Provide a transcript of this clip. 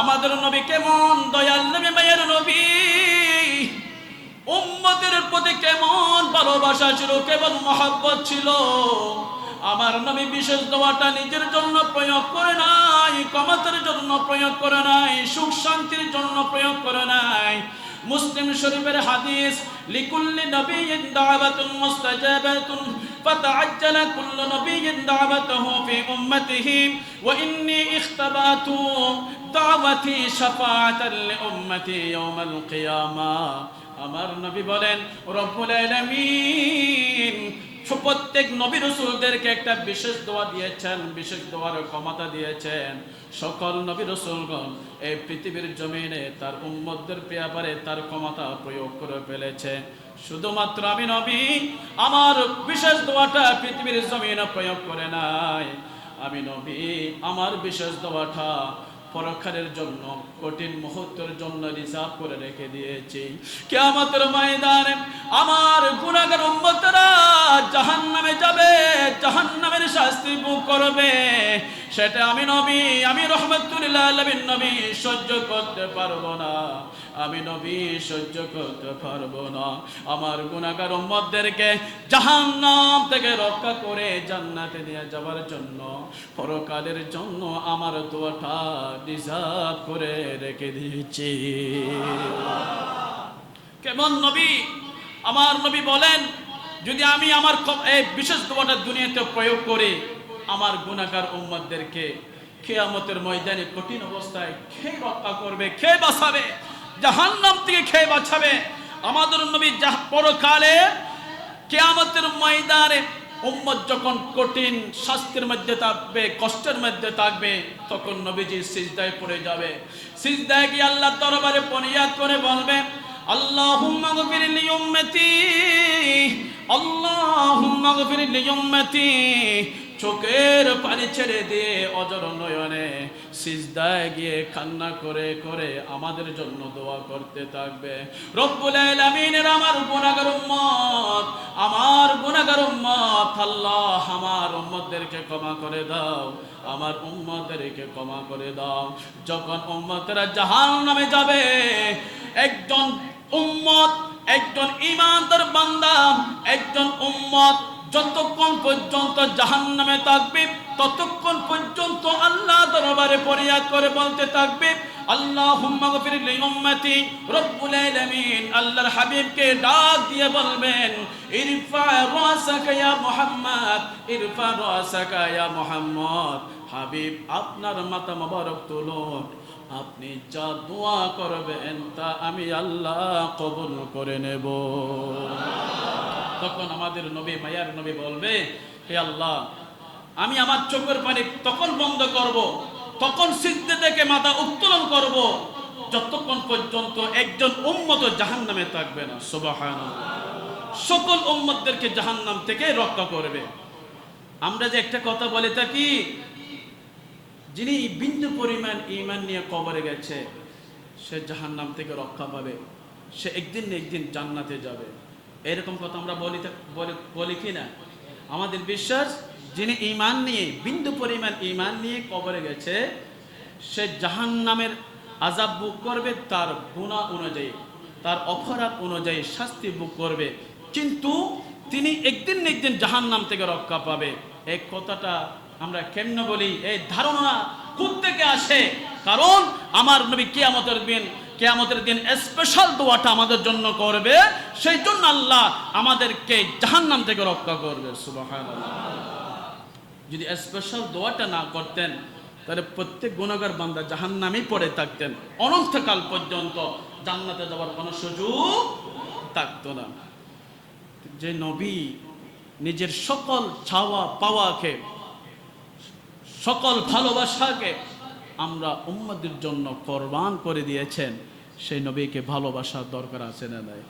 আমাদের নবী কেমন দয়াল নবী, মায়ের নবী? উম্মতের প্রতি কেমন ভালোবাসা ছিল, কেমন মহাব্বত ছিল? আমার নবী বিশেষ দোয়াটা নিজের জন্য প্রয়োগ করে নাই, কমাতের জন্য প্রয়োগ করে নাই, সুখ শান্তির জন্য প্রয়োগ করে নাই। মুসলিম শরীফের হাদিস, লিকুল্লি নবিয়্যিন দাওয়াতুন মুস্তাজাবাতুন فتعجل كل نبي دعوته في أمته وإني اختبأت دعوتي شفاعة لأمتي يوم القيامة আমার নবী বলেন রব্বুল আলামিন প্রত্যেক নবী রসুলদেরকে একটা বিশেষ দোয়া দিয়েছেন বিশেষ দোয়ার ক্ষমতা দিয়েছেন সকল নবী রসুলগণ এই পৃথিবীর জমিনে তার উম্মতদের ব্যাপারে তার ক্ষমতা প্রয়োগ করে ফেলেছে শুধুমাত্র আমি নবী, আমার বিশেষ দোয়াটা পৃথিবীর জমিনে প্রয়োগ করে নাই। আমি নবী, আমার বিশেষ দোয়াটা পরক্ষারের জন্য, কঠিন মুহূর্তের জন্য রিজার্ভ করে রেখে দিয়েছি। কেয়ামতের ময়দানে আমার গুণাগার উম্মতরা জাহান্নামে যাবে। জাহান্নামের শাস্তি ভোগ করবে। সেটা আমি নবী, আমি রহমতুল্লাহ আলামিন নবী সহ্য করতে পারব না। আমি নবী সহ্য করতে পারব না। আমার গুণাগার উম্মতদেরকে জাহান্নাম থেকে রক্ষা করে জান্নাতে নিয়ে যাওয়ার জন্য, পরকালের জন্য আমার দোয়াটা রিজার্ভ করে রেখে দিয়েছি। কেমন নবী? আমার নবী বলেন যদি আমি আমার এই বিশেষ দোয়াটা দুনিয়াতে প্রয়োগ করি আমার গুণাকার উম্মতদেরকে খেয়ামতের ময়দানে কঠিন অবস্থায় খেয়ে রক্ষা করবে খেয়ে বাঁচাবে, জাহান্নাম থেকে খেয়ে বাঁচাবে? আমাদের নবী যাহ পরকালে কেয়ামতের ময়দানে উম্মত যখন কঠিন শাস্তির মধ্যে থাকবে, কষ্টের মধ্যে থাকবে, তখন নবীজি সিজদায় পড়ে যাবে। সিজদায় গিয়ে আল্লাহ দরবারে পনিয়াদ করে বলবে আল্লাহ চোখের পানি ছেড়ে দিয়ে অজর নয়নে সিজদায় গিয়ে কান্না করে করে আমাদের জন্য দোয়া করতে থাকবে। রব্বুল আলামিনের আমার গুনাহগার উম্মত, আমার গুনাহগার উম্মত, আল্লাহ আমার উম্মতদেরকে ক্ষমা করে দাও, আমার উম্মতদেরকে ক্ষমা করে দাও। যখন উম্মতেরা জাহান্নামে যাবে, একজন উম্মত একজন ইমানদার বান্দা, একজন উম্মত, যতক্ষণ পর্যন্ত জাহান্নামে থাকবে, ততক্ষণ পর্যন্ত আল্লাহ দরবারে ফরিয়াদ করে বলতে থাকবে আল্লাহর হাবিবকে ডাক দিয়ে বলবেন, ইরফা রাসাকা ইয়া মুহাম্মদ, ইরফা রাসাকা ইয়া মুহাম্মদ। হাবিব, আপনার মাথা মোবারক তুলুন। আপনি যা দোয়া করবেন তা আমি আল্লাহ কবুল করে নেব। তখন আমাদের নবী, মায়ার নবী বলবে, হে আল্লাহ, আমি আমার চোখের পানি তখন বন্ধ করব, তখন সিদ্ধে থেকে মাথা উত্তোলন করব, যতক্ষণ পর্যন্ত একজন উম্মত জাহান নামে থাকবে না। সুবাহান সকল উম্মতদেরকে জাহান্নাম থেকে রক্ষা করবে। আমরা যে একটা কথা বলে থাকি যিনি বিন্দু পরিমাণ ইমান নিয়ে কবরে গেছে, সে জাহান্নাম থেকে রক্ষা পাবে। সে একদিন না একদিন জান্নাতে যাবে। এরকম কথা আমরা বলি বলি- কি না? আমাদের বিশ্বাস, যিনি ইমান নিয়ে, বিন্দু পরিমাণ ইমান নিয়ে কবরে গেছে, সে জাহান্নামের আজাব বুক করবে, তার গুণা অনুযায়ী, তার অপরাধ অনুযায়ী শাস্তি বুক করবে। কিন্তু তিনি একদিন একদিন জাহান্নাম থেকে রক্ষা পাবে। এই কথাটা আমরা কেমন বলি, এই ধারণা থেকে আসে? কারণ আমার নবী কেয়ামতের দিন কেয়ামতের দিন স্পেশাল দোয়াটা আমাদের জন্য করবে সেই জন্য আল্লাহ আমাদেরকে জাহান্নাম থেকে রক্ষা করবে যদি স্পেশাল দোয়াটা না করতেন, তাহলে প্রত্যেক গুণাগার বান্দা জাহান্নামেই পড়ে থাকতেন। অনন্তকাল পর্যন্ত জান্নাতে যাওয়ার কোনো সুযোগ থাকতো না। যে নবী নিজের সকল ছাওয়া পাওয়াকে সকল ভালোবাসাকে আমরা উম্মাদের জন্য কোরবান করে দিয়েছেন। সেই নবীকে ভালোবাসার দরকার আছে না নাই?